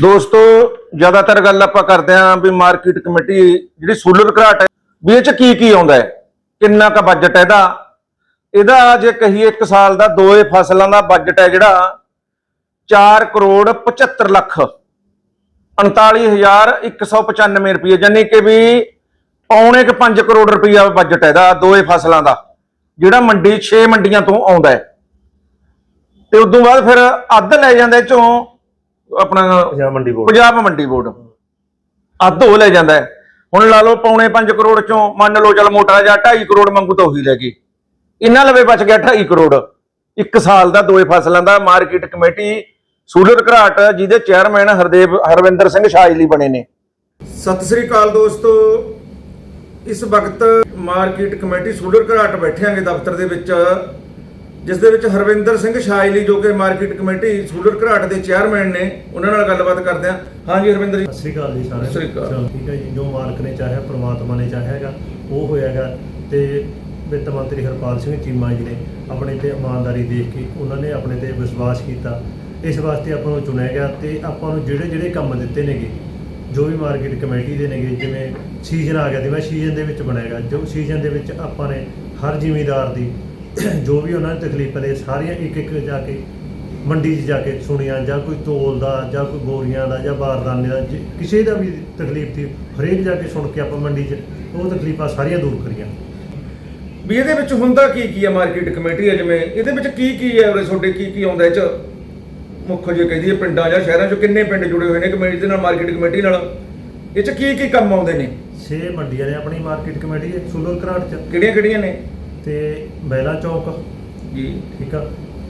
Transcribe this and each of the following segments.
ਦੋਸਤੋ, ਜ਼ਿਆਦਾਤਰ ਗੱਲ ਆਪਾਂ ਕਰਦੇ ਆਂ ਵੀ ਮਾਰਕੀਟ ਕਮੇਟੀ ਜਿਹੜੀ ਸੂਲਰ ਘਰਾਟ ਹੈ, ਵੀ ਇਹ ਚ ਕੀ ਕੀ ਆਉਂਦਾ ਹੈ? ਕਿੰਨਾ ਕ ਬਜਟ ਹੈ ਇਹਦਾ? ਇਹਦਾ ਜੇ ਕਹੀਏ ਇੱਕ ਸਾਲ ਦਾ ਦੋਏ ਫਸਲਾਂ ਦਾ ਬਜਟ ਹੈ ਜਿਹੜਾ 4 ਕਰੋੜ 75 ਲੱਖ 39195 ਰੁਪਏ ਜਾਨੀ ਕਿ ਵੀ ਪੌਣੇ ਕ 5 ਕਰੋੜ ਰੁਪਇਆ ਬਜਟ ਹੈ ਇਹਦਾ, ਦੋਏ ਫਸਲਾਂ ਦਾ, ਜਿਹੜਾ ਮੰਡੀ 6 ਮੰਡੀਆਂ ਤੋਂ ਆਉਂਦਾ ਹੈ। ਤੇ ਉਦੋਂ ਬਾਅਦ ਫਿਰ ਅੱਧ ਲੈ ਜਾਂਦਾ ਚੋਂ ਆਪਣਾ ਪੰਜਾਬ ਮੰਡੀ ਬੋਰਡ ਪੰਜਾਬ ਮੰਡੀ ਬੋਰਡ ਅੱਧ ਉਹ ਲੈ ਜਾਂਦਾ ਹੈ। ਹੁਣ ਲਾ ਲਓ ਪੌਣੇ 5 ਕਰੋੜ ਚੋਂ ਮੰਨ ਲਓ ਚਲ ਮੋਟਾ ਜਾਂ 2.5 ਕਰੋੜ ਮੰਗੂ ਤਾਂ ਉਹੀ ਲੈ ਗਈ। ਇਹਨਾਂ ਲਵੇ ਬਚ ਗਿਆ 2.5 ਕਰੋੜ। ਇੱਕ ਸਾਲ ਦਾ ਦੋਏ ਫਸਲਾਂ ਦਾ ਮਾਰਕੀਟ ਕਮੇਟੀ ਸੂਲਰ ਘਰਾਟ ਜਿਹਦੇ ਚੇਅਰਮੈਨ ਹਰਦੇਵ ਹਰਵਿੰਦਰ ਸਿੰਘ ਸ਼ਾਜਲੀ ਬਣੇ ਨੇ। ਸਤਿ ਸ੍ਰੀ ਅਕਾਲ ਦੋਸਤੋ। ਇਸ ਵਕਤ ਮਾਰਕੀਟ ਕਮੇਟੀ ਸੂਲਰ ਘਰਾਟ ਬੈਠਿਆਂਗੇ ਦਫ਼ਤਰ ਦੇ ਵਿੱਚ। ਜਿਸ ਦੇ ਵਿੱਚ ਹਰਵਿੰਦਰ ਸਿੰਘ ਸ਼ਾਜਲੀ ਜੋ ਕਿ ਮਾਰਕੀਟ ਕਮੇਟੀ ਸੂਲਰ ਘਰਾਟ ਦੇ ਚੇਅਰਮੈਨ ਨੇ ਉਹਨਾਂ ਨਾਲ ਗੱਲਬਾਤ ਕਰਦੇ ਹਾਂ। ਹਾਂਜੀ ਹਰਵਿੰਦਰ ਜੀ। ਸਤਿ ਸ੍ਰੀ ਅਕਾਲ ਜੀ ਸਾਰਿਆਂ ਸਤਿ ਸ੍ਰੀ ਅਕਾਲ। ਚਲੋ ਠੀਕ ਹੈ ਜੀ। ਜੋ ਮਾਲਕ ਨੇ ਚਾਹਿਆ ਪ੍ਰਮਾਤਮਾ ਨੇ ਚਾਹਿਆ ਹੈਗਾ ਉਹ ਹੋਇਆਗਾ। ਤੇ ਵਿੱਤ ਮੰਤਰੀ ਹਰਪਾਲ ਸਿੰਘ ਚੀਮਾ ਜੀ ਨੇ ਆਪਣੇ ਤੇ ਇਮਾਨਦਾਰੀ ਦੇਖ ਕੇ ਉਹਨਾਂ ਨੇ ਆਪਣੇ ਤੇ ਵਿਸ਼ਵਾਸ ਕੀਤਾ। ਇਸ ਵਾਸਤੇ ਆਪਾਂ ਨੂੰ ਚੁਣਿਆ ਗਿਆ ਤੇ ਆਪਾਂ ਨੂੰ ਜਿਹੜੇ ਜਿਹੜੇ ਕੰਮ ਦਿੱਤੇ ਨੇਗੇ ਜੋ ਵੀ ਮਾਰਕੀਟ ਕਮੇਟੀ ਦੇ ਨੇਗੇ ਜਿਵੇਂ ਸੀਜ਼ਨ ਆ ਗਿਆ ਤੇ ਮੈਂ ਸੀਜ਼ਨ ਦੇ ਵਿੱਚ ਬਣਾਏਗਾ ਜੋ ਸੀਜ਼ਨ ਦੇ ਵਿੱਚ ਆਪਾਂ ਨੇ ਹਰ ਜ਼ਿਮੀਦਾਰ ਦੀ ਜੋ ਵੀ ਉਹਨਾਂ ਨੇ ਤਕਲੀਫਾਂ ਦੇ ਸਾਰੀਆਂ ਇੱਕ ਇੱਕ ਜਾ ਕੇ ਮੰਡੀ 'ਚ ਜਾ ਕੇ ਸੁਣੀਆਂ ਜਾਂ ਕੋਈ ਤੋਲ ਦਾ ਜਾਂ ਕੋਈ ਬੋਰੀਆਂ ਦਾ ਜਾਂ ਬਾਰਦਾਨੇ ਦਾ ਜੇ ਕਿਸੇ ਦਾ ਵੀ ਤਕਲੀਫ ਸੀ ਹਰੇਕ ਜਾ ਕੇ ਸੁਣ ਕੇ ਆਪਾਂ ਮੰਡੀ 'ਚ ਉਹ ਤਕਲੀਫਾਂ ਸਾਰੀਆਂ ਦੂਰ ਕਰੀਆਂ। ਵੀ ਇਹਦੇ ਵਿੱਚ ਹੁੰਦਾ ਕੀ ਕੀ ਹੈ ਮਾਰਕੀਟ ਕਮੇਟੀ ਹੈ ਜਿਵੇਂ? ਇਹਦੇ ਵਿੱਚ ਕੀ ਕੀ ਹੈ ਉਰੇ ਤੁਹਾਡੇ? ਕੀ ਕੀ ਆਉਂਦਾ ਇਹ ਚ? ਮੁੱਖ ਜੇ ਕਹਦੀ ਹੈ ਪਿੰਡਾਂ ਜਾਂ ਸ਼ਹਿਰਾਂ ਚੋਂ ਕਿੰਨੇ ਪਿੰਡ ਜੁੜੇ ਹੋਏ ਨੇ ਕਮੇਟੀ ਦੇ ਨਾਲ ਮਾਰਕੀਟ ਕਮੇਟੀ ਨਾਲ? ਇਹ ਚ ਕੀ ਕੀ ਕੰਮ ਆਉਂਦੇ ਨੇ? ਛੇ ਮੰਡੀਆਂ ਨੇ ਆਪਣੀ ਮਾਰਕੀਟ ਕਮੇਟੀ ਦੇ ਸੂਲਰ ਘਰਾਟ 'ਚ। ਕਿਹੜੀਆਂ ਕਿਹੜੀਆਂ ਨੇ? ਤੇ ਬੈਲਾ ਚੌਕ। ਜੀ। ਠੀਕ ਆ?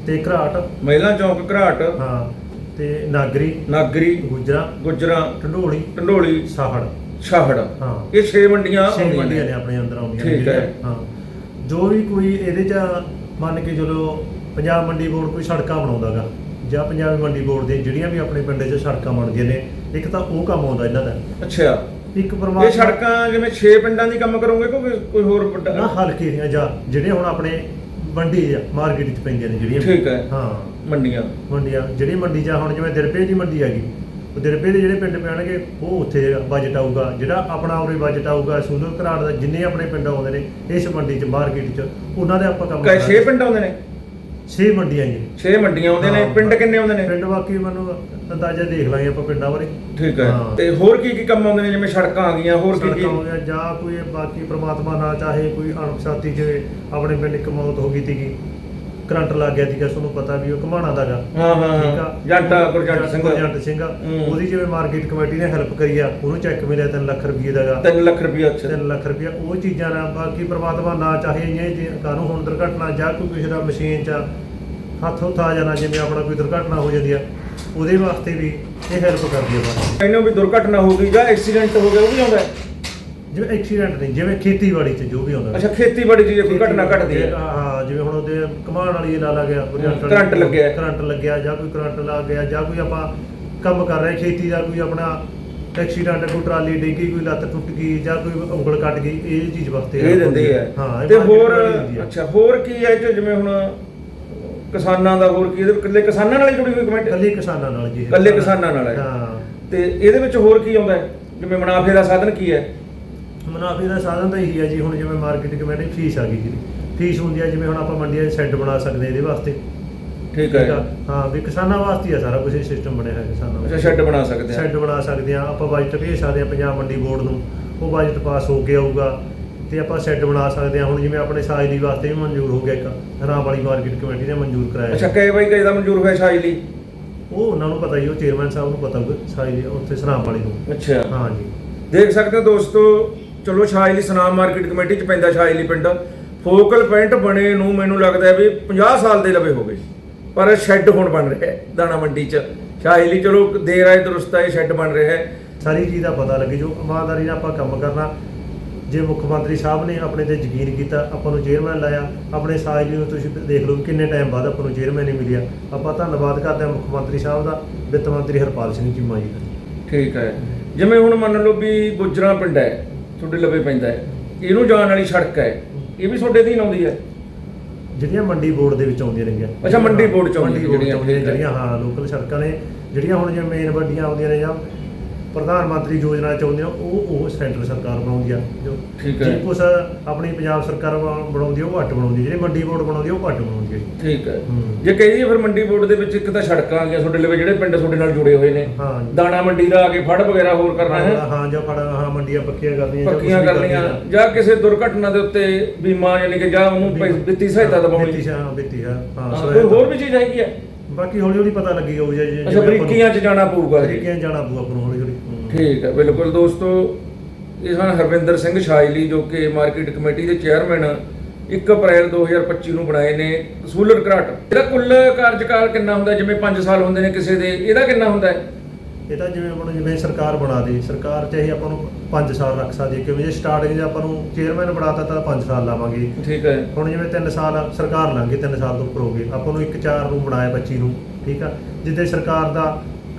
ਤੇ ਘਰਾਟ। ਮਹਿਲਾ ਚੌਕ ਘਰਾਟ। ਹਾਂ ਤੇ ਨਾਗਰੀ। ਨਾਗਰੀ। ਗੁਜਰਾ। ਗੁਜਰਾ। ਢੰਡੋਲੀ। ਢੰਡੋਲੀ। ਸਾਹੜ। ਛਾਹੜ ਹਾਂ। ਇਹ 6 ਮੰਡੀਆਂ ਛੇ ਆਉਂਦੀਆਂ ਮੰਡੀਆਂ ਨੇ। ਨੇ ਆਪਣੇ ਅੰਦਰ ਆਉਂਦੀਆਂ ਠੀਕ ਹੈ। ਜਿਹੜੀਆਂ, ਹਾਂ। ਜੋ ਵੀ ਕੋਈ ਇਹਦੇ 'ਚ ਮੰਨ ਕੇ ਚਲੋ ਪੰਜਾਬ ਮੰਡੀ ਬੋਰਡ ਕੋਈ ਸੜਕਾਂ ਬਣਾਉਂਦਾਗਾ ਜਾਂ ਪੰਜਾਬ ਮੰਡੀ ਬੋਰਡ ਦੇ ਜਿਹੜੀਆਂ ਵੀ ਆਪਣੇ ਪਿੰਡ 'ਚ ਸੜਕਾਂ ਬਣਦੀਆਂ ਨੇ ਇੱਕ ਤਾਂ ਉਹ ਕੰਮ ਆਉਂਦਾ ਇਹਨਾਂ ਦਾ। ਅੱਛਾ। ਇੱਕ ਇਹ ਪਰਮਾਤਮਾ ਸੜਕਾਂ ਜਿਵੇਂ 6 ਪਿੰਡਾਂ ਦੀ ਕੰਮ ਕਰੋਗੇ ਕਿ ਕੋਈ- ਕੋਈ ਹੋਰ ਨਾ ਵੱਡਾ ਹਲਕੇ ਦੀਆਂ ਜਾਂ ਜਿਹੜੇ ਹੁਣ ਆਪਣੇ ਮੰਡੀ ਆ ਮਾਰਕੀਟ 'ਚ ਪੈਂਦੀਆਂ ਨੇ ਜਿਹੜੀਆਂ। ਠੀਕ ਹੈ। ਹਾਂ। ਮੰਡੀਆਂ। ਮੰਡੀਆਂ ਜਿਹੜੀ ਮੰਡੀ ਆ ਹੁਣ ਜਿਵੇਂ ਦਿਰਪੇ ਦੀ ਮੰਡੀ ਹੈਗੀ ਉਹ ਦਿਰਪੇ ਦੇ ਜਿਹੜੇ ਪਿੰਡ ਪੈਣਗੇ ਉਹ ਉੱਥੇ ਬਜਟ ਆਊਗਾ। ਜਿਹੜਾ ਆਪਣਾ ਉਰੇ ਬਜਟ ਆਊਗਾ ਸੂਲਰ ਘਰਾਟ ਦਾ ਜਿੰਨੇ ਆਪਣੇ ਪਿੰਡ ਆਉਂਦੇ ਨੇ ਇਸ ਮੰਡੀ 'ਚ ਮਾਰਕੀਟ 'ਚ ਉਹਨਾਂ ਦੇ ਆਪਾਂ ਕੰਮ ਕਈ 6 ਪਿੰਡ ਆਉਂਦੇ ਨੇ? 6 ਮੰਡੀਆਂ ਜੀ। 6 ਮੰਡੀਆਂ ਆਉਂਦੇ ਨੇ ਹਾਂ। ਪਿੰਡ ਕਿੰਨੇ ਆਉਂਦੇ ਨੇ? ਪਿੰਡ ਬਾਕੀ ਮੈਨੂੰ ਅੰਦਾਜ਼ਾ ਦੇਖ ਲਾਂਗੇ ਆਪਾਂ ਪਿੰਡਾਂ ਬਾਰੇ। ਠੀਕ ਹੈ। ਹਾਂ। ਤੇ ਹੋਰ ਕੀ ਕੀ ਕੰਮ ਆਉਂਦੇ ਨੇ ਜਿਵੇਂ ਸੜਕਾਂ ਆ ਗਈਆਂ ਹੋਰ ਕੀ ਕੀ? ਸੜਕਾਂ ਹੋ ਗਿਆ ਜਾਂ ਕੋਈ ਬਾਕੀ ਪ੍ਰਮਾਤਮਾ ਨਾ ਚਾਹੇ ਕੋਈ ਅਣਪਛਾਤੀ ਜਿਵੇਂ ਆਪਣੇ ਪਿੰਡ ਇੱਕ ਮੌਤ ਹੋ ਗਈ ਸੀਗੀ। ਕਰੰਟ ਲੱਗ ਗਿਆ ਸੀਗਾ ਤੁਹਾਨੂੰ ਪਤਾ ਵੀ ਉਹ ਘਮਾਣਾ ਦਾਗਾ। ਹਾਂ ਹਾਂ ਠੀਕ ਆ? ਹਾਂ ਜੱਟ ਗੁਰਜੰਟ ਸਿੰਘ। ਸਿੰਘ। ਆ। ਹੂੰ। ਉਹਦੀ ਜਿਵੇਂ ਮਾਰਕੀਟ ਕਮੇਟੀ ਨੇ ਹੈਲਪ ਕਰੀ ਆ ਉਹਨੂੰ ਚੈੱਕ ਮਿਲਿਆ 3 ਲੱਖ ਰੁਪਏ ਦਾਗਾ। 3 ਲੱਖ ਰੁਪਏ ਅੱਛਾ। 3 ਲੱਖ ਰੁਪਏ ਉਹ ਚੀਜ਼ਾਂ ਨਾਲ ਬਾਕੀ ਪ੍ਰਮਾਤਮਾ ਨਾ ਚਾਹੇ ਇਹ ਜੇ ਕਾਨੂੰ ਹੁਣ ਦੁਰਘਟਨਾ ਜਾਂ ਕੋਈ ਕਿਸੇ ਦਾ ਮਸ਼ੀਨ 'ਚ ਹੱਥ ਆ ਜਾਣਾ ਜਿਵੇਂ ਆਪਣਾ ਕੋਈ ਦੁਰਘਟਨਾ ਹੋ ਜਾਂਦੀ ਆ ਉਹਦੇ ਵਾਸਤੇ ਵੀ ਇਹ ਹੈਲਪ ਕਰਦੀ ਆ। ਬਸ ਇਹਨੂੰ ਵੀ ਦੁਰਘਟਨਾ ਹੋ ਗਈ ਜਾਂ ਐਕਸੀਡੈਂਟ ਹੋ ਗਿਆ ਉਹ ਵੀ ਆਉਂਦਾ ਹੈ? ਜਿਵੇਂ ਐਕਸੀਡੈਂਟ ਨਹੀਂ ਜਿਵੇਂ ਖੇਤੀਬਾੜੀ 'ਚ ਜੋ ਵੀ ਆਉਂਦਾ ਅੱਛਾ ਖੇਤੀਬਾੜੀ 'ਚ ਜੇ ਕੋਈ ਘਟਨਾ ਘਟਦੀ ਹੈ। ਹਾਂ ਜਿਵੇਂ ਹੁਣ ਉਹਦੇ ਕਮਾਨ ਵਾਲੀ ਲਾ ਲਾ ਗਿਆ ਕਰੰਟ ਲੱਗਿਆ। ਕਰੰਟ ਲੱਗਿਆ ਜਾਂ ਕੋਈ ਕਰੰਟ ਲੱਗ ਗਿਆ ਜਾਂ ਕੋਈ ਆਪਾਂ ਕੰਮ ਕਰ ਰਹੇ ਖੇਤੀ ਦਾ ਕੋਈ ਆਪਣਾ ਐਕਸੀਡੈਂਟ ਕੋਈ ਟਰਾਲੀ ਡਿੱਗੀ ਕੋਈ ਲੱਤ ਟੁੱਟ ਗਈ ਜਾਂ ਕੋਈ ਉਂਗਲ ਕੱਟ ਗਈ ਇਹ ਚੀਜ਼ ਵਾਸਤੇ ਇਹ ਦਿੰਦੇ ਆ। ਹਾਂ ਤੇ ਹੋਰ। ਅੱਛਾ ਹੋਰ ਕੀ ਹੈ ਜੋ ਜਿਵੇਂ ਹੁਣ ਕਿਸਾਨਾਂ ਦਾ ਹੋਰ ਕੀ ਇਹਦੇ ਇਕੱਲੇ ਕਿਸਾਨਾਂ ਨਾਲ ਹੀ ਜੁੜੀ ਹੋਈ ਕਮੇਟੀ? ਇਕੱਲੇ ਕਿਸਾਨਾਂ ਨਾਲ ਜੀ। ਇਕੱਲੇ ਕਿਸਾਨਾਂ ਨਾਲ ਹੈ। ਹਾਂ। ਤੇ ਇਹਦੇ ਵਿੱਚ ਹੋਰ ਕੀ ਆਉਂਦਾ ਹੈ? ਜਿਵੇਂ ਮੁਨਾਫੇ ਦਾ ਸਾਧਨ ਕੀ ਹੈ? ਮੁਨਾਫੇ ਦਾ ਸਾਧਨ ਤਾਂ ਇਹੀ ਹੈ ਜੀ ਹੁਣ ਜਿਵੇਂ ਮਾਰਕੀਟ ਕਮੇਟੀ ਫੀਸ ਆ ਗਈ ਜੀ। ਫੀਸ ਹੁੰਦੀ ਹੈ ਜਿਵੇਂ ਹੁਣ ਆਪਾਂ ਮੰਡੀਆਂ 'ਚ ਸ਼ੈੱਡ ਬਣਾ ਸਕਦੇ ਇਹਦੇ ਵਾਸਤੇ। ਠੀਕ ਆ ਹੈ ਹਾਂ ਵੀ ਕਿਸਾਨਾਂ ਵਾਸਤੇ ਹੀ ਆ ਸਾਰਾ ਕੁਝ ਸਿਸਟਮ ਬਣਿਆ ਹੋਇਆ ਕਿਸਾਨਾਂ ਅੱਛਾ ਵਾਸਤੇ। ਸ਼ੈੱਡ ਬਣਾ ਸਕਦੇ ਆ। ਸ਼ੈੱਡ ਬਣਾ ਸਕਦੇ ਆ ਆਪਾਂ ਬਜਟ ਭੇਜ ਸਕਦੇ ਆ ਪੰਜਾਬ ਮੰਡੀ ਬੋਰਡ ਨੂੰ। ਉਹ ਬਜਟ ਪਾਸ ਹੋ ਕੇ ਆਊਗਾ। ਤੇ ਆਪਾਂ ਸ਼ੈੱਡ ਬਣਾ ਸਕਦੇ ਆ। ਹੁਣ ਜਿਵੇਂ ਆਪਣੇ ਸਾਜਲੀ ਵਾਸਤੇ ਵੀ ਮਨਜ਼ੂਰ ਹੋ ਗਿਆ ਇੱਕ ਰਾਮ ਵਾਲੀ ਮਾਰਕੀਟ ਕਮੇਟੀ ਨੇ ਮਨਜ਼ੂਰ ਕਰਾਇਆ ਅੱਛਾ ਕਈ ਬਾਈ ਕਈ ਦਾ ਮਨਜ਼ੂਰ ਹੋਇਆ ਸ਼ਾਇਦ ਲਈ ਉਹ ਉਹਨਾਂ ਨੂੰ ਪਤਾ ਹੀ ਉਹ ਚੇਅਰਮੈਨ ਸਾਹਿਬ ਨੂੰ ਪਤਾ ਹੋਊਗਾ ਸਾਜਲੀ ਉੱਥੇ ਸਰਾਮ ਵਾਲੀ ਨੂੰ। ਅੱਛਾ। ਹਾਂ ਜੀ। ਦੇਖ ਸਕਦੇ ਹੋ ਦੋਸਤੋ ਚਲੋ ਸ਼ਾਇਲੀ ਸਨਾਮ ਮਾਰਕੀਟ ਕਮੇਟੀ ਚ ਪੈਂਦਾ ਸ਼ਾਇਲੀ ਪਿੰਡ। ਫੋਕਲ ਪੁਆਇੰਟ ਬਣੇ ਨੂੰ ਮੈਨੂੰ ਲੱਗਦਾ ਹੈ ਵੀ 50 ਸਾਲ ਦੇ ਲਵੇ ਹੋ ਗਏ। ਪਰ ਸ਼ੈੱਡ ਹੁਣ ਬਣ ਰਿਹਾ ਹੈ ਦਾਣਾ ਮੰਡੀ ਚ। ਸ਼ਾਇਲੀ ਚਲੋ ਦੇਰ ਆਏ ਦਰੁਸਤ ਆਏ ਸ਼ੈੱਡ ਬਣ ਰਿਹਾ ਹੈ। ਸਾਰੀ ਚੀਜ਼ ਦਾ ਪਤਾ ਲੱਗੇ ਜੋ ਇਮਾਨਦਾਰੀ ਨਾਲ ਆਪਾਂ ਕੰਮ ਕਰਨਾ ਜੇ ਮੁੱਖ ਮੰਤਰੀ ਸਾਹਿਬ ਨੇ ਆਪਣੇ ਤੇ ਯਕੀਨ ਕੀਤਾ ਆਪਾਂ ਨੂੰ ਚੇਅਰਮੈਨ ਲਾਇਆ ਆਪਣੇ ਸਾਜਲੀ ਨੂੰ ਤੁਸੀਂ ਦੇਖ ਲਓ ਕਿੰਨੇ ਟਾਈਮ ਬਾਅਦ ਆਪਾਂ ਨੂੰ ਚੇਅਰਮੈਨ ਨਹੀਂ ਮਿਲਿਆ। ਆਪਾਂ ਧੰਨਵਾਦ ਕਰਦੇ ਹਾਂ ਮੁੱਖ ਮੰਤਰੀ ਸਾਹਿਬ ਦਾ ਵਿੱਤ ਮੰਤਰੀ ਹਰਪਾਲ ਸਿੰਘ ਚੀਮਾ ਜੀ ਦਾ। ਠੀਕ ਹੈ। ਜਿਵੇਂ ਹੁਣ ਮੰਨ ਲਓ ਵੀ ਗੁਜਰਾ ਪਿੰਡ ਹੈ ਤੁਹਾਡੇ ਲਵੇ ਪੈਂਦਾ ਹੈ। ਇਹਨੂੰ ਜਾਣ ਵਾਲੀ ਸੜਕ ਹੈ। ਇਹ ਵੀ ਤੁਹਾਡੇ ਅਧੀਨ ਆਉਂਦੀ ਹੈ। ਜਿਹੜੀਆਂ ਮੰਡੀ ਬੋਰਡ ਦੇ ਵਿੱਚ ਆਉਂਦੀਆਂ ਨੇਗੀਆਂ ਅੱਛਾ, ਮੰਡੀ ਬੋਰਡ ਚ ਆਉਂਦੀਆਂ ਮੰਡੀ ਬੋਰਡ ਚ ਜਿਹੜੀਆਂ, ਆਉਂਦੀਆਂ ਠੀਕ ਹੈ। ਜਿਹੜੀਆਂ ਹਾਂ ਲੋਕਲ ਸੜਕਾਂ ਨੇ ਜਿਹੜੀਆਂ ਹੁਣ ਜਿਵੇਂ ਮੇਨ ਵੱਡੀਆਂ ਆਉਂਦੀਆਂ ਨੇ ਜਾਂ ਪ੍ਰਧਾਨ ਮੰਤਰੀ ਯੋਜਨਾ ਚਾਹੁੰਦੇ ਆ ਉਹ ਉਹ ਸੈਂਟਰ ਸਰਕਾਰ ਬਣਾਉਂਦੀ ਆ ਜੋ ਠੀਕ ਹੈ। ਜੇ ਕੁਛ ਆਪਣੀ ਪੰਜਾਬ ਸਰਕਾਰ ਬਣਾ- ਬਣਾਉਂਦੀ ਆ, ਉਹ ਘੱਟ ਬਣਾਉਂਦੀ ਆ। ਜਿਹੜੀ ਮੰਡੀ ਬੋਰਡ ਬਣਾਉਂਦੀ ਆ, ਉਹ ਘੱਟ ਬਣਾਉਂਦੀ ਹੈ ਠੀਕ ਹੈ ਹੂੰ। ਜੇ ਕਹੀਏ ਫਿਰ ਮੰਡੀ ਬੋਰਡ ਦੇ ਵਿੱਚ ਇੱਕ ਤਾਂ ਸੜਕਾਂ ਆ ਗਈਆਂ ਤੁਹਾਡੇ ਲਵੇ ਜਿਹੜੇ ਪਿੰਡ ਤੁਹਾਡੇ ਨਾਲ ਜੁੜੇ ਹੋਏ ਨੇ ਹਾਂ ਦਾਣਾ ਮੰਡੀ ਦਾ ਆ ਕੇ ਫੜ ਵਗੈਰਾ ਹੋਰ ਕਰਨਾ ਹੈ ਹਾਂ ਜਾਂ ਫੜ ਹਾਂ ਮੰਡੀਆਂ ਪੱਕੀਆਂ ਕਰਨੀਆਂ ਜਾਂ ਪੱਕੀਆਂ ਵੀ ਕਰਨੀਆਂ। ਜਾਂ ਕਿਸੇ ਦੁਰਘਟਨਾ ਦੇ ਉੱਤੇ ਬੀਮਾ ਯਾਨੀ ਕਿ ਜਾਂ ਉਹਨੂੰ ਪੈ- ਵਿੱਤੀ ਸਹਾਇਤਾ ਵਿੱਤੀ ਦਿਵਾਉਣੀ ਸਹਾਇਤਾ ਵਿੱਤੀ ਹਾਂ ਹਾਂ ਹਾਂ, ਸਹਾਇਤਾ। ਕੋਈ ਹੋਰ ਵੀ ਚੀਜ਼ ਹੈਗੀ ਹੈ ਬਾਕੀ ਹੌਲੀ ਹੌਲੀ ਪਤਾ ਲੱਗੀ ਜਾਊ ਜੇ ਅੱਛਾ ਜਿਵੇਂ ਆਪਾਂ ਨੂੰ- ਬਰੀਕੀਆਂ 'ਚ ਜਾਣਾ ਪਊਗਾ ਜੀ? ਬਰੀਕੀਆਂ 'ਚ ਜਾਣਾ ਪਊਗਾ ਆਪਾਂ ਨੂੰ ਹੌਲੀ ਹੌਲੀ ਹੂੰ। ਠੀਕ ਹੈ ਬਿਲਕੁਲ ਦੋਸਤੋ ਇਹ ਹਨ ਹਰਵਿੰਦਰ ਸਿੰਘ ਸ਼ਾਇਲੀ ਜੋ ਕਿ ਮਾਰਕੀਟ ਕਮੇਟੀ ਦੇ ਚੇਅਰਮੈਨ 1 ਅਪ੍ਰੈਲ 2025 ਨੂੰ ਬਣਾਏ ਨੇ ਸੂਲਰ ਘਰਾਟ। ਇਹਦਾ ਕੁੱਲ ਕਾਰਜਕਾਲ ਕਿੰਨਾ ਹੁੰਦਾ? ਜਿਵੇਂ 5 ਸਾਲ ਹੁੰਦੇ ਨੇ ਕਿਸੇ ਦੇ ਇਹਦਾ ਕਿੰਨਾ ਹੁੰਦਾ? ਹੈ ਇਹ ਤਾਂ ਜਿਵੇਂ ਹੁਣ ਜਿਵੇਂ ਸਰਕਾਰ ਬਣਾ ਦੇ ਸਰਕਾਰ ਚਾਹੇ ਆਪਾਂ ਨੂੰ 5 ਸਾਲ ਰੱਖ ਸਕਦੀ ਹੈ ਕਿਉਂਕਿ ਜੇ ਸਟਾਰਟਿੰਗ 'ਚ ਆਪਾਂ ਨੂੰ ਚੇਅਰਮੈਨ ਬਣਾਤਾ ਤਾਂ 5 ਸਾਲ ਲਾਵਾਂਗੇ। ਠੀਕ ਹੈ। ਹੁਣ ਜਿਵੇਂ 3 ਸਾਲ ਸਰਕਾਰ ਲੰਘ ਗਈ 3 ਸਾਲ ਤੋਂ ਉੱਪਰ ਹੋ ਗਏ ਆਪਾਂ ਨੂੰ 1 4 ਨੂੰ ਬਣਾਇਆ 25 ਨੂੰ ਠੀਕ ਆ? ਜਿੱਦੇ ਸਰਕਾਰ ਦਾ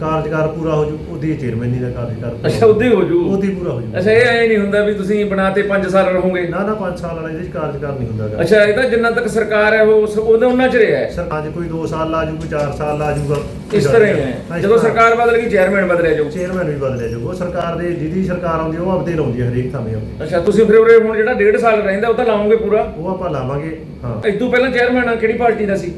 ਕਾਰਜਕਾਲ ਪੂਰਾ ਹੋ ਜੂ ਉਹਦੀ ਚੇਅਰਮੈਨੀ ਦਾ ਕਾਰਜਕਾਲ ਪੂਰਾ ਅੱਛਾ ਉਹਦੇ ਹੋ ਜੂ? ਉਹਦੀ ਪੂਰਾ ਹੋ ਜੂ। ਅੱਛਾ ਇਹ ਐ ਨਹੀਂ ਹੁੰਦਾ ਵੀ ਤੁਸੀਂ ਬਣਾਤੇ 5 ਸਾਲ ਰਹੋਗੇ? ਨਾ ਨਾ 5 ਸਾਲ ਵਾਲਾ ਇਹਦੇ 'ਚ ਕਾਰਜਕਾਲ ਨਹੀਂ ਹੁੰਦਾ ਗਾ ਅੱਛਾ ਇਹ ਤਾਂ ਜਿੰਨਾ ਤੱਕ ਸਰਕਾਰ ਹੈ ਉਹ ਉਹਦੇ ਉਹਨਾਂ ਚ ਰਿਹਾ ਹੈ? ਸਰਕਾਰ ਜੇ ਕੋਈ 2 ਸਾਲ ਲਾ ਜੂ ਕੋਈ 4 ਸਾਲ ਲਾ ਜੂਗਾ। ਇਸ ਤਰ੍ਹਾਂ ਹੀ ਹੈ। ਜਦੋਂ ਸਰਕਾਰ ਬਦਲ ਗਈ ਚੇਅਰਮੈਨ ਬਦਲਿਆ ਜਾਊ। ਚੇਅਰਮੈਨ ਵੀ ਬਦਲਿਆ ਜਾਊ ਉਹ ਸਰਕਾਰ ਦੇ ਜਿਹਦੀ ਸਰਕਾਰ ਆਉਂਦੀ ਆ, ਉਹ ਆਪਦੇ ਲਾਉਂਦੀ ਹੈ ਹਰੇਕ ਥਾਵੇਂ ਆਪਦੇ। ਅੱਛਾ ਤੁਸੀਂ ਫਿਰ ਉਰੇ ਹੁਣ ਜਿਹੜਾ 1.5 ਸਾਲ ਰਹਿੰਦਾ ਉਹ ਤਾਂ ਲਾਓਗੇ ਪੂਰਾ? ਉਹ ਆਪਾਂ ਲਾਵਾਂਗੇ ਹਾਂ। ਇਸ ਤੋਂ ਪਹਿਲਾਂ ਚੇਅਰਮੈਨ ਕਿਹੜੀ ਪਾਰਟੀ ਦਾ ਸੀ?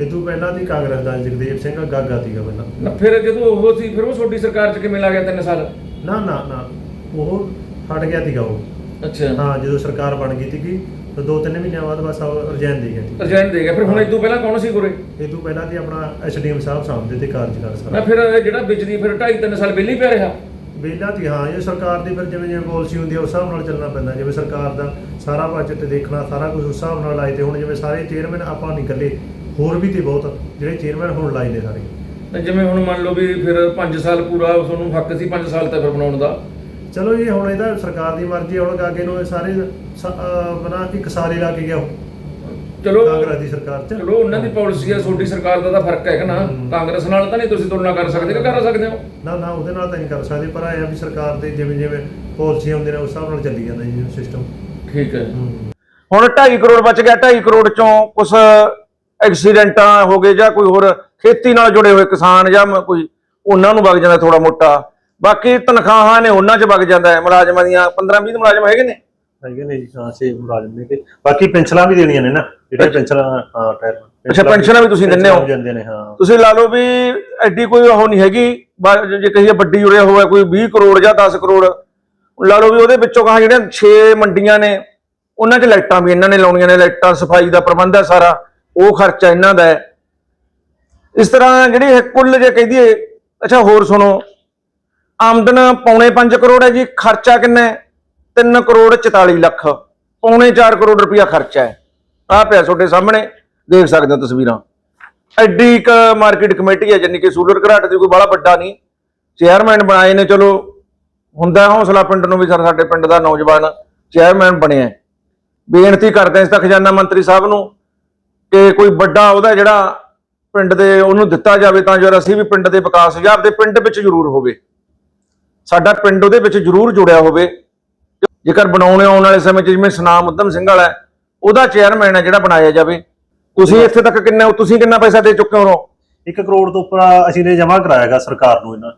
ਇਹ ਤੋਂ ਪਹਿਲਾਂ ਦੀ ਕਾਂਗਰਸ ਦਾ ਜਗਦੇਵ ਸਿੰਘ ਗਾਗਾ ਸੀਗਾ ਪਹਿਲਾਂ। ਨਾ ਫਿਰ ਜਦੋਂ ਉਹ ਸੀ ਫਿਰ ਉਹ ਛੋਟੀ ਸਰਕਾਰ ਚ ਕਿਵੇਂ ਲਾ ਗਿਆ 3 ਸਾਲ? ਨਾ ਨਾ ਨਾ ਉਹ ਹਟ ਗਿਆ ਸੀਗਾ ਉਹ। ਅੱਛਾ। ਹਾਂ ਜਦੋਂ ਸਰਕਾਰ ਬਣ ਗਈ ਸੀਗੀ ਤਾਂ ਦੋ ਤਿੰਨ ਮਹੀਨਿਆਂ ਬਾਅਦ ਬਸ ਉਹ ਰਿਜ਼ਾਈਨ ਦੇ ਗਿਆ ਸੀ। ਰਿਜ਼ਾਈਨ ਦੇ ਗਿਆ। ਫਿਰ ਹੁਣ ਤੋਂ ਪਹਿਲਾਂ ਕੌਣ ਸੀ ਗੁਰੇ ਇਹ ਤੋਂ ਪਹਿਲਾਂ ਦੀ ਆਪਣਾ ਐਸਡੀਐਮ ਸਾਹਿਬ ਸਾਹਮਣੇ ਤੇ ਕਾਰਜਕਾਲ ਨਾ ਸਾਰਾ ਫਿਰ ਇਹ ਜਿਹੜਾ ਵਿੱਚ ਦੀ ਫਿਰ 2.5 3 ਸਾਲ ਬਿੱਲੀ ਪਿਆ ਰਿਹਾ। ਵੇਲਾ ਤੀ ਹਾਂ ਇਹ ਸਰਕਾਰ ਦੀ ਫਿਰ ਜਿਵੇਂ ਜਿਵੇਂ ਪਾਲਿਸੀ ਹੁੰਦੀ ਹੈ ਉਸ ਹਿਸਾਬ ਨਾਲ ਚੱਲਣਾ ਪੈਂਦਾ। ਜਿਵੇਂ ਸਰਕਾਰ ਦਾ ਸਾਰਾ ਬਜਟ ਦੇਖਣਾ ਸਾਰਾ ਕੁਝ ਉਸ ਹਿਸਾਬ ਨਾਲ ਤੇ ਹੁਣ ਜਿਵੇਂ ਸਾਰੇ ਚੇਅਰਮੈਨ ਆਪਾਂ ਨਹੀਂ ਇਕੱਲੇ ਹੋਰ ਵੀ ਤੇ ਬਹੁਤ ਜਿਹੜੇ ਚੇਅਰਮੈਨ ਹੁਣ ਲਾਏ ਨੇ ਸਾਰੇ। ਤੇ ਜਿਵੇਂ ਹੁਣ ਮੰਨ ਲਓ ਵੀ ਫਿਰ 5 ਸਾਲ ਪੂਰਾ ਤੁਹਾਨੂੰ ਹੱਕ ਸੀ 5 ਸਾਲ ਤੱਕ ਫਿਰ ਬਣਾਉਣ ਦਾ। ਚਲੋ ਇਹ ਹੁਣ ਇਹਦਾ ਸਰਕਾਰ ਦੀ ਮਰਜ਼ੀ ਹੁਣ ਅੱਗੇ ਨੂੰ ਇਹ ਸਾਰੇ ਸ- ਅਹ ਬਣਾ ਸਾਲ ਹੀ ਲਾ ਕੇ ਗਿਆ ਉਹ। ਚਲੋ। ਕਾਂਗਰਸ ਦੀ ਸਰਕਾਰ ਚ। ਚਲੋ ਉਹਨਾਂ ਦੀ ਪਾਲਿਸੀ ਆ ਛੋਟੀ ਸਰਕਾਰ ਦਾ ਤਾਂ ਫ਼ਰਕ ਹੈ ਕਿ ਨਾ। ਕਾਂਗਰਸ ਨਾਲ ਤਾਂ ਨਹੀਂ ਤੁਸੀਂ ਤੁਲਨਾ ਕਰ ਸਕਦੇ ਕਿ ਕਰ ਸਕਦੇ ਹੋ? ਨਾ ਨਾ ਉਹਦੇ ਨਾਲ ਤਾਂ ਨਹੀਂ ਕਰ ਸਕਦੇ ਪਰ ਆਇਆ ਵੀ ਸਰਕਾਰ ਦੇ ਜਿਵੇਂ ਜਿਵੇਂ ਪਾਲਿਸੀਆਂ ਹੁੰਦੀਆਂ ਨੇ ਉਸ ਹਿਸਾਬ ਨਾਲ ਚੱਲੀ ਜਾਂਦਾ ਜੀ ਸਿਸਟਮ ਠੀਕ ਹੈ ਹੁਣ 2.5 ਕਰੋੜ ਬਚ ਗਿਆ 2.5 ਕਰੋੜ ਚੋਂ ਕੁਝ ਐਕਸੀਡੈਂਟਾਂ ਹੋ ਗਏ ਜਾਂ ਕੋਈ ਹੋਰ ਖੇਤੀ ਨਾਲ ਜੁੜੇ ਹੋਏ ਕਿਸਾਨ ਜਾਂ ਕੋਈ ਉਹਨਾਂ ਨੂੰ ਵਗ ਜਾਂਦਾ ਥੋੜਾ ਮੋਟਾ। ਬਾਕੀ ਤਨਖਾਹਾਂ ਨੇ ਉਹਨਾਂ 'ਚ ਵਗ ਜਾਂਦਾ ਹੈ ਮੁਲਾਜ਼ਮਾਂ ਦੀਆਂ। 15 20 ਮੁਲਾਜ਼ਮ ਹੈਗੇ ਨੇ? ਹੈਗੇ ਨੇ ਜੀ ਹਾਂ ਮੁਲਾਜ਼ਮ ਨੇ ਤੇ ਬਾਕੀ ਪੈਨਸ਼ਨਾਂ ਵੀ ਦੇਣੀਆਂ ਨੇ ਨਾ ਜਿਹੜੀਆਂ ਪੈਨਸ਼ਨਾਂ ਹਾਂ ਟਾਇਰ ਅੱਛਾ, ਪੈਨਸ਼ਨਾਂ ਵੀ ਤੁਸੀਂ ਦਿੰਦੇ ਹੋ? ਜਾਂਦੇ ਨੇ ਹਾਂ। ਤੁਸੀਂ ਲਾ ਲਓ ਵੀ ਐਡੀ ਕੋਈ ਉਹ ਨਹੀਂ ਹੈਗੀ ਜੇ ਕਹੀਏ ਵੱਡੀ ਉਰੇ ਹੋਵੇ ਕੋਈ 20 ਕਰੋੜ ਜਾਂ 10 ਕਰੋੜ ਲਾ ਲਓ ਵੀ ਉਹਦੇ ਵਿੱਚੋਂ ਕਹਾ ਜਿਹੜੀਆਂ 6 ਮੰਡੀਆਂ ਨੇ ਉਹਨਾਂ 'ਚ ਲਾਈਟਾਂ ਵੀ ਇਹਨਾਂ ਨੇ ਲਾਉਣੀਆਂ ਨੇ ਲਾਈਟਾਂ ਸਫ਼ਾਈ ਦਾ ਪ੍ਰਬੰਧ ਹੈ ਸਾਰਾ। ਉਹ ਖਰਚਾ ਇਹਨਾਂ ਦਾ ਹੈ। ਇਸ ਤਰ੍ਹਾਂ ਜਿਹੜੀ ਇਹ ਕੁੱਲ ਜੇ ਕਹਿ ਦਈਏ, ਅੱਛਾ ਹੋਰ ਸੁਣੋ। ਆਮਦਨ ਪੌਣੇ 5 ਕਰੋੜ ਹੈ ਜੀ, ਖਰਚਾ ਕਿੰਨਾ ਹੈ? 3 ਕਰੋੜ 44 ਲੱਖ। ਪੌਣੇ 4 ਕਰੋੜ ਰੁਪਇਆ ਖਰਚਾ ਹੈ। ਆਹ ਪਿਆ ਤੁਹਾਡੇ ਸਾਹਮਣੇ, ਦੇਖ ਸਕਦੇ ਹੋ ਤਸਵੀਰਾਂ। ਐਡੀ ਇੱਕ ਮਾਰਕੀਟ ਕਮੇਟੀ ਹੈ ਜਿੰਨੀ ਕਿ ਸੂਲਰ ਘਰਾਟ ਦੀ ਕੋਈ ਬੜਾ ਵੱਡਾ ਨਹੀਂ। ਚੇਅਰਮੈਨ ਬਣਾਏ ਨੇ, ਚਲੋ, ਹੁੰਦਾ ਹੌਸਲਾ ਪਿੰਡ ਨੂੰ ਵੀ, ਸਰ, ਸਾਡੇ ਪਿੰਡ ਦਾ ਨੌਜਵਾਨ ਚੇਅਰਮੈਨ ਬਣਿਆ ਬੇਨਤੀ ਕਰਦੇ ਹਾਂ ਇਸ ਤਾਂ ਖਜ਼ਾਨਾ ਮੰਤਰੀ ਸਾਹਿਬ ਨੂੰ ਕਿ ਕੋਈ ਵੱਡਾ ਉਹਦਾ ਜਿਹੜਾ ਪਿੰਡ ਦੇ ਉਹਨੂੰ ਦਿੱਤਾ ਜਾਵੇ ਤਾਂ ਜੋ ਅਸੀਂ ਵੀ ਪਿੰਡ ਦੇ ਵਿਕਾਸ ਜਾਂ ਆਪਦੇ ਪਿੰਡ ਵਿੱਚ ਜ਼ਰੂਰ ਹੋਵੇ। ਸਾਡਾ ਪਿੰਡ ਉਹਦੇ ਵਿੱਚ ਜ਼ਰੂਰ ਜੁੜਿਆ ਹੋਵੇ। ਜੇਕਰ ਬਣਾਉਣੇ ਆਉਣ ਵਾਲੇ ਸਮੇਂ 'ਚ ਜਿਵੇਂ ਸਨਾਮ ਉਦਮ ਸਿੰਘ ਵਾਲਾ ਹੈ, ਉਹਦਾ ਚੇਅਰਮੈਨ ਹੈ ਜਿਹੜਾ ਬਣਾਇਆ ਜਾਵੇ। ਤੁਸੀਂ ਇੱਥੇ ਤੱਕ ਕਿੰਨਾ ਤੁਸੀਂ ਕਿੰਨਾ ਪੈਸਾ ਦੇ ਚੁੱਕੇ ਹੋ? 1 ਕਰੋੜ ਤੋਂ ਉੱਪਰ ਅਸੀਂ ਨੇ ਜਮ੍ਹਾਂ ਕਰਾਇਆਗਾ ਸਰਕਾਰ ਨੂੰ ਇਹਨਾਂ।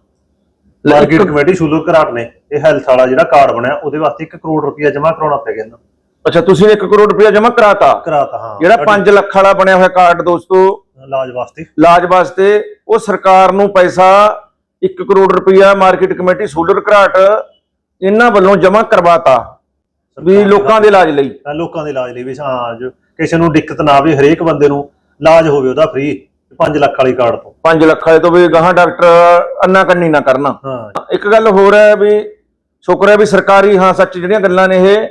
ਮਾਰਕੀਟ ਕਮੇਟੀ ਸ਼ੂਲਰ ਘਰਾਟ ਨੇ। ਇਹ ਹੈਲਥ ਵਾਲਾ ਜਿਹੜਾ ਕਾਰਡ ਬਣਿਆ ਉਹਦੇ ਵਾਸਤੇ 1 ਕਰੋੜ ਰੁਪਇਆ ਜਮ੍ਹਾਂ ਕਰਾਉਣਾ ਪੈ ਗਿਆ ਇਹਨਾਂ। ਅੱਛਾ ਤੁਸੀਂ 1 ਕਰੋੜ ਰੁਪਇਆ ਜਮ੍ਹਾਂ ਕਰਾਤਾ। ਕਰਾਤਾ ਹਾਂ। ਜਿਹੜਾ 5 ਲੱਖ ਵਾਲਾ ਬਣਿਆ ਹੋਇਆ ਕਾਰਡ ਦੋਸਤੋ ਇਲਾਜ ਵਾਸਤੇ। ਇਲਾਜ ਵਾਸਤੇ ਉਹ ਸਰਕਾਰ ਨੂੰ ਪੈਸਾ 1 ਕਰੋੜ ਰੁਪਇਆ ਮਾਰਕੀਟ ਕਮੇਟੀ ਸੂਲਰ ਘਰਾਟ ਇਹਨਾਂ ਵੱਲੋਂ ਜਮ੍ਹਾਂ ਕਰਵਾਤਾ ਵੀ ਲੋਕਾਂ ਦੇ ਇਲਾਜ ਲਈ। ਲੋਕਾਂ ਦੇ ਇਲਾਜ ਲਈ ਵੀ ਹਾਂ ਜੋ ਕਿਸੇ ਨੂੰ ਦਿੱਕਤ ਨਾ ਆਵੇ ਹਰੇਕ ਬੰਦੇ ਨੂੰ ਇਲਾਜ ਹੋਵੇ ਉਹਦਾ ਫ੍ਰੀ 5 ਲੱਖ ਵਾਲੀ ਕਾਰਡ ਤੋਂ। 5 ਲੱਖ ਵਾਲੇ ਤੋਂ ਵੀ ਗਾਹਾਂ ਡਾਕਟਰ ਅੰਨਾ ਕੰਨੀ ਨਾ ਕਰਨਾ। ਹਾਂ। ਇੱਕ ਗੱਲ ਹੋਰ ਹੈ ਵੀ ਸ਼ੁਕਰ ਹੈ ਵੀ ਸਰਕਾਰੀ ਹਾਂ ਸੱਚ ਜਿਹੜੀਆਂ ਗੱਲਾਂ ਨੇ ਇਹ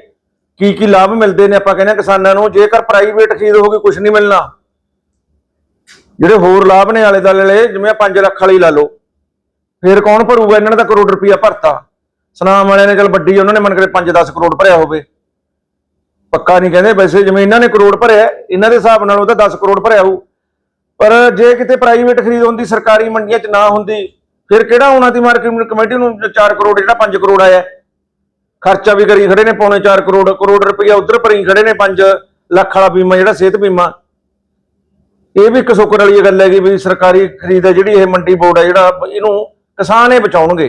ਕੀ ਕੀ ਲਾਭ ਮਿਲਦੇ ਨੇ ਆਪਾਂ ਕਹਿੰਦੇ ਹਾਂ ਕਿਸਾਨਾਂ ਨੂੰ, ਜੇਕਰ ਪ੍ਰਾਈਵੇਟ ਖਰੀਦ ਹੋਗੀ ਕੁਝ ਨਹੀਂ ਮਿਲਣਾ। ਜਿਹੜੇ ਹੋਰ ਲਾਭ ਨੇ ਆਲੇ ਦੁਆਲੇ ਜਿਵੇਂ 5 ਲੱਖ ਵਾਲੀ ਲਾ ਲਓ। ਫਿਰ ਕੌਣ ਭਰੂਗਾ? ਇਹਨਾਂ ਨੇ ਤਾਂ ਕਰੋੜ ਰੁਪਈਆ ਭਰਤਾ। ਸਨਾਮ ਵਾਲਿਆਂ ਨੇ ਚਲ ਵੱਡੀ, ਉਹਨਾਂ ਨੇ ਮੰਨ ਕੇ 5-10 ਕਰੋੜ ਭਰਿਆ ਹੋਵੇ। ਪੱਕਾ ਨਹੀਂ ਕਹਿੰਦੇ, ਵੈਸੇ ਜਿਵੇਂ ਇਹਨਾਂ ਨੇ ਕਰੋੜ ਭਰਿਆ, ਇਹਨਾਂ ਦੇ ਹਿਸਾਬ ਨਾਲ ਉਹ ਤਾਂ 10 ਕਰੋੜ ਭਰਿਆ ਹੋਊ। ਪਰ ਜੇ ਕਿਤੇ ਪ੍ਰਾਈਵੇਟ ਖਰੀਦ ਹੁੰਦੀ, ਸਰਕਾਰੀ ਮੰਡੀਆਂ 'ਚ ਨਾ ਹੁੰਦੀ, ਫਿਰ ਕਿਹੜਾ ਹੋਣਾ ਸੀ? ਮਾਰਕੀਟ ਕਮੇਟੀ ਨੂੰ 4 ਕਰੋੜ, ਜਿਹੜਾ 5 ਕਰੋੜ ਆਇਆ। ਖਰਚਾ ਵੀ ਕਰੀ ਖੜੇ ਨੇ, ਪੌਣੇ 4 ਕਰੋੜ ਕਰੋੜ ਰੁਪਈਆ ਉਧਰ ਭਰੀ ਖੜੇ ਨੇ 5 ਲੱਖ ਵਾਲਾ ਬੀਮਾ ਜਿਹੜਾ, ਸਿਹਤ ਬੀਮਾ। ਇਹ ਵੀ ਇੱਕ ਸੁੱਕਣ ਵਾਲੀ ਗੱਲ ਹੈਗੀ ਵੀ ਸਰਕਾਰੀ ਖਰੀਦ ਹੈ, ਜਿਹੜੀ ਇਹ ਮੰਡੀ ਬੋਰਡ ਹੈ, ਜਿਹੜਾ ਇਹਨੂੰ ਕਿਸਾਨ ਹੀ ਬਚਾਉਣਗੇ।